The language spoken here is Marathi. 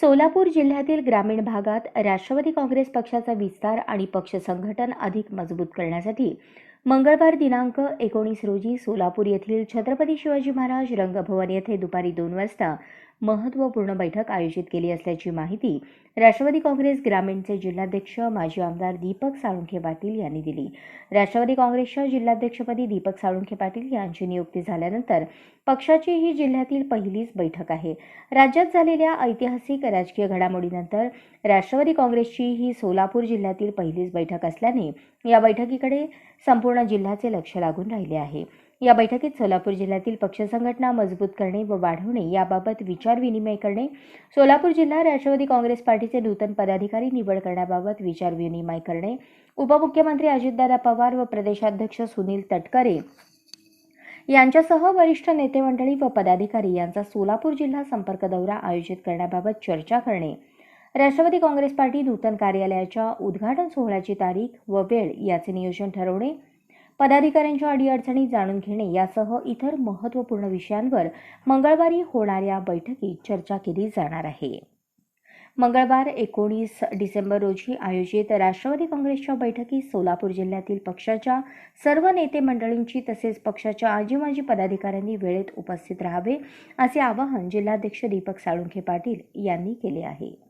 सोलापूर जिल्ह्यातील ग्रामीण भागात राष्ट्रवादी काँग्रेस पक्षाचा विस्तार आणि पक्ष संघटन अधिक मजबूत करण्यासाठी मंगळवार दिनांक एकोणीस रोजी सोलापूर येथील छत्रपती शिवाजी महाराज रंगभवन येथे दुपारी दोन वाजता महत्त्वपूर्ण बैठक आयोजित केली असल्याची माहिती राष्ट्रवादी काँग्रेस ग्रामीणचे जिल्हाध्यक्ष माजी आमदार दीपक साळुंखे पाटील यांनी दिली. राष्ट्रवादी काँग्रेसच्या जिल्हाध्यक्षपदी दीपक साळुंखे पाटील यांची नियुक्ती झाल्यानंतर पक्षाची ही जिल्ह्यातील पहिलीच बैठक आहे. राज्यात झालेल्या ऐतिहासिक राजकीय घडामोडीनंतर राष्ट्रवादी काँग्रेसची ही सोलापूर जिल्ह्यातील पहिलीच बैठक असल्याने या बैठकीकडे संपूर्ण जिल्ह्याचे लक्ष लागून राहिले आहे. या बैठकीत सोलापूर जिल्ह्यातील पक्ष संघटना मजबूत करणे व वाढवणे याबाबत विचारविनिमय करणे सोलापूर जिल्हा राष्ट्रवादी काँग्रेस पार्टीचे नूतन पदाधिकारी निवड करण्याबाबत विचारविनिमय करणे उपमुख्यमंत्री अजितदादा पवार व प्रदेशाध्यक्ष सुनील तटकरे यांच्यासह वरिष्ठ नेते मंडळी व पदाधिकारी यांचा सोलापूर जिल्हा संपर्क दौरा आयोजित करण्याबाबत चर्चा करणे राष्ट्रवादी काँग्रेस पार्टी नूतन कार्यालयाच्या उद्घाटन सोहळ्याची तारीख व वेळ याचे नियोजन ठरवणे पदाधिकाऱ्यांच्या अडीअडचणी जाणून घेणे यासह इतर महत्त्वपूर्ण विषयांवर मंगळवारी होणाऱ्या बैठकीत चर्चा केली जाणार आहे. मंगळवार एकोणीस डिसेंबर रोजी आयोजित राष्ट्रवादी काँग्रेसच्या बैठकीत सोलापूर जिल्ह्यातील पक्षाच्या सर्व नेते मंडळींची तसेच पक्षाच्या आजी माजी पदाधिकाऱ्यांनी वेळेत उपस्थित राहावे असे आवाहन जिल्हाध्यक्ष दीपक साळुंखे पाटील यांनी केले आहे.